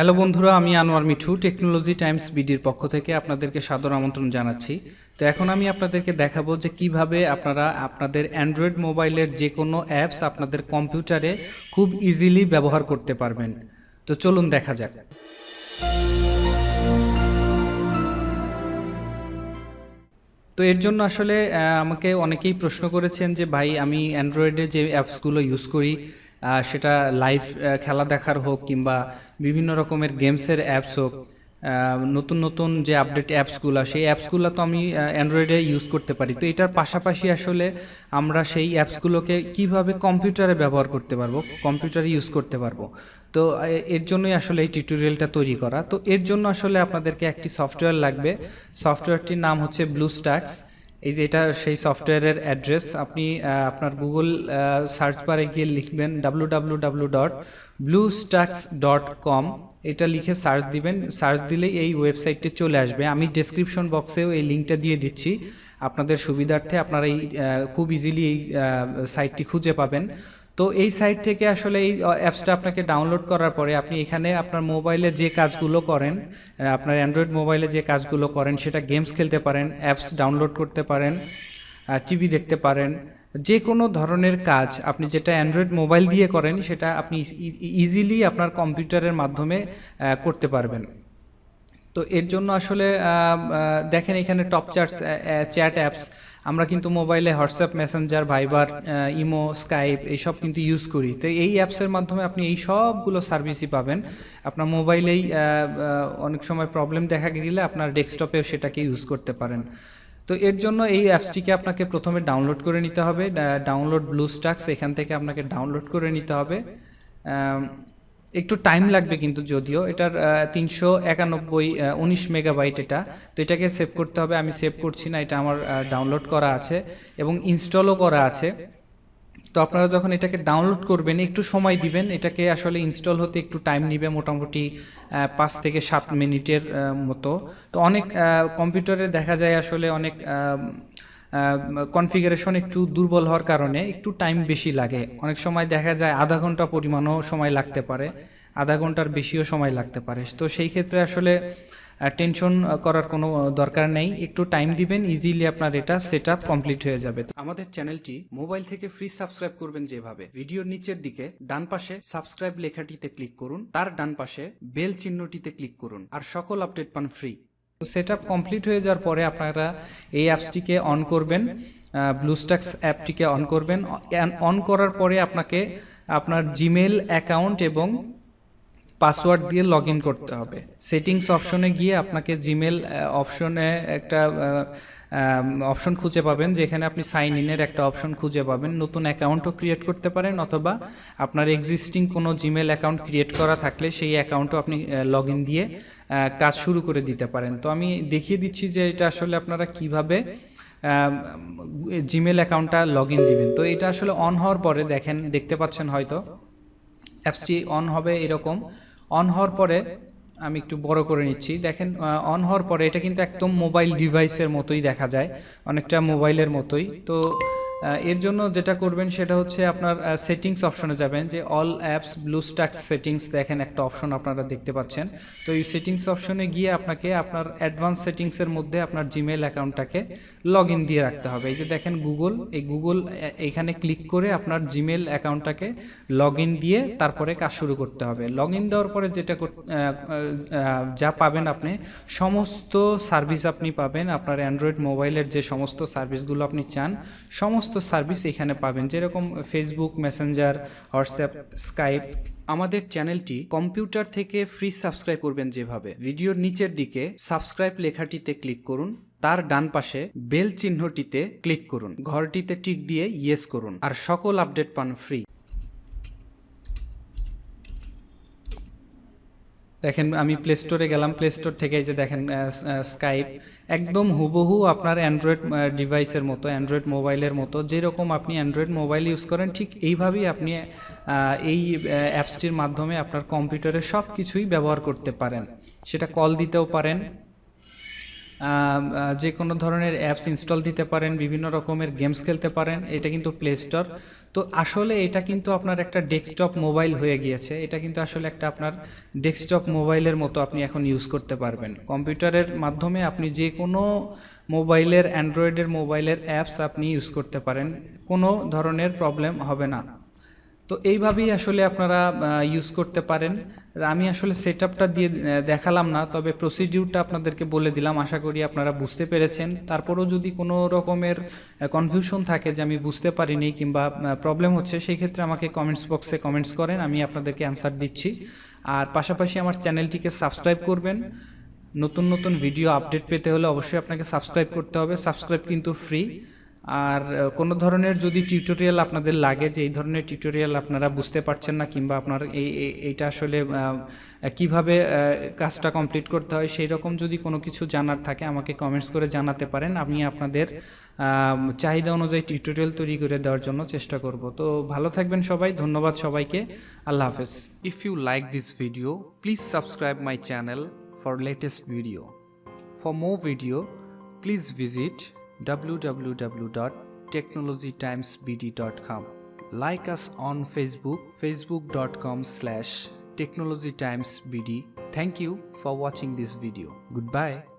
Hello বন্ধুরা, আমি Anwar Mithu, technology Times বিডির পক্ষ থেকে আপনাদেরকে সাদর আমন্ত্রণ জানাচ্ছি। তো এখন আমি আপনাদেরকে দেখাবো যে কীভাবে আপনারা আপনাদের অ্যান্ড্রয়েড মোবাইলের যে কোনো অ্যাপস আপনাদের কম্পিউটারে খুব ইজিলি ব্যবহার করতে পারবেন। তো চলুন দেখা যাক। তো এর জন্য আসলে আমাকে অনেকেই প্রশ্ন করেছেন যে, ভাই, আমি অ্যান্ড্রয়েডে যে অ্যাপসগুলো ইউজ করি সেটা লাইভ খেলা দেখার হোক কিংবা বিভিন্ন রকমের গেমসের অ্যাপস হোক নতুন নতুন যে আপডেট অ্যাপসগুলো সেই অ্যাপসগুলো তো আমি অ্যান্ড্রয়েডে ইউজ করতে পারি। তো এটার পাশাপাশি আসলে আমরা সেই অ্যাপসগুলোকে কীভাবে কম্পিউটারে ব্যবহার করতে পারব কম্পিউটারে ইউজ করতে পারব। তো এর জন্যই আসলে এই টিউটোরিয়ালটা তৈরি করা। তো এর জন্য আসলে আপনাদেরকে একটি সফটওয়্যার লাগবে। সফটওয়্যারটির নাম হচ্ছে ব্লু ব্লুস্ট্যাক্স এই যে এটা সেই সফটওয়্যারের অ্যাড্রেস, আপনি আপনার গুগল সার্চ বারে গিয়ে লিখবেন W W dot BlueStacks dot com এটা লিখে সার্চ দিবেন। সার্চ দিলেই এই ওয়েবসাইটটি চলে আসবে। আমি ডেসক্রিপশন বক্সেও এই লিঙ্কটা দিয়ে দিচ্ছি। আপনাদের সুবিধার্থে আপনারা এই খুব ইজিলি এই সাইটটি খুঁজে পাবেন। তো এই সাইট থেকে আসলে এই অ্যাপসটা আপনাকে ডাউনলোড করার পরে আপনি এখানে আপনার মোবাইলে যে কাজগুলো করেন আপনার অ্যান্ড্রয়েড মোবাইলে যে কাজগুলো করেন, সেটা গেমস খেলতে পারেন অ্যাপস ডাউনলোড করতে পারেন টিভি দেখতে পারেন যে কোনো ধরনের কাজ আপনি যেটা অ্যান্ড্রয়েড মোবাইল দিয়ে করেন, সেটা আপনি ইজিলি আপনার কম্পিউটারের মাধ্যমে করতে পারবেন। তো এর জন্য আসলে দেখেন এখানে টপ চার্টস চ্যাট অ্যাপস আমরা কিন্তু মোবাইলে WhatsApp, Messenger, Viber imo, Skype এইসব কিন্তু ইউজ করি। তো এই অ্যাপসের মাধ্যমে আপনি এই সবগুলো সার্ভিসই পাবেন। আপনার মোবাইলেই অনেক সময় প্রবলেম দেখা দিলে আপনার ডেস্কটপেও সেটাকে ইউজ করতে পারেন। তো এর জন্য এই অ্যাপসটিকে আপনাকে প্রথমে ডাউনলোড করে নিতে হবে। ডাউনলোড ব্লু স্টাক্স এখান থেকে আপনাকে ডাউনলোড করে নিতে হবে। একটু টাইম লাগবে কিন্তু যদিও। এটার তিনশো একানব্বই উনিশ মেগাবাইট এটা। তো এটাকে সেভ করতে হবে। আমি সেভ করছি না এটা আমার ডাউনলোড করা আছে এবং ইনস্টলও করা আছে। তো আপনারা যখন এটাকে ডাউনলোড করবেন একটু সময় দিবেন। এটাকে আসলে ইনস্টল হতে একটু টাইম নেবে মোটামুটি পাঁচ থেকে সাত মিনিটের মতো। তো অনেক কম্পিউটারে দেখা যায় আসলে অনেক কনফিগারেশন একটু দুর্বল হওয়ার কারণে একটু টাইম বেশি লাগে। অনেক সময় দেখা যায় আধা ঘণ্টা পরিমাণও সময় লাগতে পারে, আধা ঘণ্টার বেশিও সময় লাগতে পারে। তো সেই ক্ষেত্রে আসলে টেনশন করার কোনো দরকার নেই। একটু টাইম দিবেন ইজিলি আপনার এটা সেট আপ কমপ্লিট হয়ে যাবে। তো আমাদের চ্যানেলটি মোবাইল থেকে ফ্রি সাবস্ক্রাইব করবেন যেভাবে। ভিডিওর নিচের দিকে ডান পাশে সাবস্ক্রাইব লেখাটিতে ক্লিক করুন। তার ডান পাশে বেল চিহ্নটিতে ক্লিক করুন। আর সকল আপডেট পান ফ্রি সেট আপ কমপ্লিট হয়ে যাওয়ার পরে আপনারা এই অ্যাপসটিকে অন করবেন ব্লুস্টাক্স অ্যাপটিকে অন করবেন। অন করার পরে আপনাকে আপনার জিমেল অ্যাকাউন্ট এবং পাসওয়ার্ড দিয়ে লগ ইন করতে হবে। সেটিংস অপশনে গিয়ে আপনাকে জিমেল অপশনে একটা অপশন খুঁজে পাবেন যেখানে আপনি সাইন ইনের একটা অপশন খুঁজে পাবেন। নতুন অ্যাকাউন্টও ক্রিয়েট করতে পারেন অথবা আপনার এক্সিস্টিং কোনো জিমেল অ্যাকাউন্ট ক্রিয়েট করা থাকলে সেই অ্যাকাউন্টও আপনি লগ ইন দিয়ে কাজ শুরু করে দিতে পারেন। তো আমি দেখিয়ে দিচ্ছি যে এটা আসলে আপনারা কীভাবে জিমেল অ্যাকাউন্টটা লগ ইন দিবেন। তো এটা আসলে অন হওয়ার পরে দেখেন দেখতে পাচ্ছেন হয়তো। অ্যাপসটি অন হবে এরকম অন হওয়ার পরে আমি একটু বড় করে নিচ্ছি। দেখেন অন হওয়ার পরে এটা কিন্তু একদম মোবাইল ডিভাইসের মতোই দেখা যায়। অনেকটা মোবাইলের মতোই। তো এর জন্য যেটা করবেন সেটা হচ্ছে আপনার সেটিংস অপশনে যাবেন, যে অল অ্যাপস ব্লুস্ট্যাক্স সেটিংস দেখেন একটা অপশন আপনারা দেখতে পাচ্ছেন। তো এই সেটিংস অপশনে গিয়ে আপনাকে আপনার অ্যাডভান্স সেটিংসের মধ্যে আপনার জিমেল অ্যাকাউন্টটাকে লগ ইন দিয়ে রাখতে হবে। এই যে দেখেন গুগল এই গুগল এখানে ক্লিক করে আপনার জিমেল অ্যাকাউন্টটাকে লগ ইন দিয়ে তারপরে কাজ শুরু করতে হবে। লগ ইন দেওয়ার পরে যেটা যা পাবেন আপনি, সমস্ত সার্ভিস আপনি পাবেন, আপনার অ্যান্ড্রয়েড মোবাইলের যে সমস্ত সার্ভিসগুলো আপনি চান, সমস্ত সার্ভিস এখানে পাবেন, যেরকম ফেসবুক মেসেঞ্জার হোয়াটসঅ্যাপ স্কাইপ আমাদের চ্যানেলটি কম্পিউটার থেকে ফ্রি সাবস্ক্রাইব করবেন যেভাবে। ভিডিওর নিচের দিকে সাবস্ক্রাইব লেখাটিতে ক্লিক করুন, তার ডান পাশে বেল চিহ্নটিতে ক্লিক করুন। ঘরটিতে টিক দিয়ে ইয়েস করুন, আর সকল আপডেট পান ফ্রি দেখেন, আমি প্লে স্টোরে গেলাম প্লে স্টোর থেকে যে দেখেন স্কাইপ একদম হুবহু আপনার অ্যান্ড্রয়েড ডিভাইসের মতো অ্যান্ড্রয়েড মোবাইলের মতো, যেরকম আপনি অ্যান্ড্রয়েড মোবাইল ইউজ করেন, ঠিক এইভাবেই আপনি এই অ্যাপসটির মাধ্যমে আপনার কম্পিউটারে সব কিছুই ব্যবহার করতে পারেন। সেটা কল দিতেও পারেন যে কোনো ধরনের অ্যাপস ইনস্টল দিতে পারেন, বিভিন্ন রকমের গেমস খেলতে পারেন, এটা কিন্তু প্লে স্টোর তো আসলে এটা কিন্তু আপনার একটা ডেস্কটপ মোবাইল হয়ে গিয়েছে। এটা কিন্তু আসলে একটা আপনার ডেস্কটপ মোবাইলের মতো আপনি এখন ইউজ করতে পারবেন। কম্পিউটারের মাধ্যমে আপনি যে কোনো মোবাইলের অ্যান্ড্রয়েডের মোবাইলের অ্যাপস আপনি ইউজ করতে পারেন। কোনো ধরনের প্রবলেম হবে না। তো এইভাবেই আসলে আপনারা ইউজ করতে পারেন। আমি আসলে সেট দিয়ে দেখালাম না, তবে প্রসিডিউরটা আপনাদেরকে বলে দিলাম। আশা করি আপনারা বুঝতে পেরেছেন। তারপরেও যদি কোনো রকমের কনফিউশন থাকে যে আমি বুঝতে পারিনি কিংবা প্রবলেম হচ্ছে সেই ক্ষেত্রে আমাকে কমেন্টস বক্সে কমেন্টস করেন, আমি আপনাদেরকে অ্যান্সার দিচ্ছি। আর পাশাপাশি আমার চ্যানেলটিকে সাবস্ক্রাইব করবেন। নতুন নতুন ভিডিও আপডেট পেতে হলে অবশ্যই আপনাকে সাবস্ক্রাইব করতে হবে। সাবস্ক্রাইব কিন্তু ফ্রি আর কোনো ধরনের যদি টিউটোরিয়াল আপনাদের লাগে যে এই ধরনের টিউটোরিয়াল আপনারা বুঝতে পারছেন না কিংবা আপনার এই এই- এইটা আসলে কীভাবে কাজটা কমপ্লিট করতে হয়, সেই রকম যদি কোনো কিছু জানার থাকে আমাকে কমেন্টস করে জানাতে পারেন। আমি আপনাদের চাহিদা অনুযায়ী টিউটোরিয়াল তৈরি করে দেওয়ার জন্য চেষ্টা করব। তো ভালো থাকবেন সবাই, ধন্যবাদ সবাইকে। আল্লাহ হাফেজ। If you like this video please subscribe my channel for latest video for more video please visit www.technologytimesbd.com. Like us on Facebook, facebook.com slash technologytimesbd. Thank you for watching this video. Goodbye.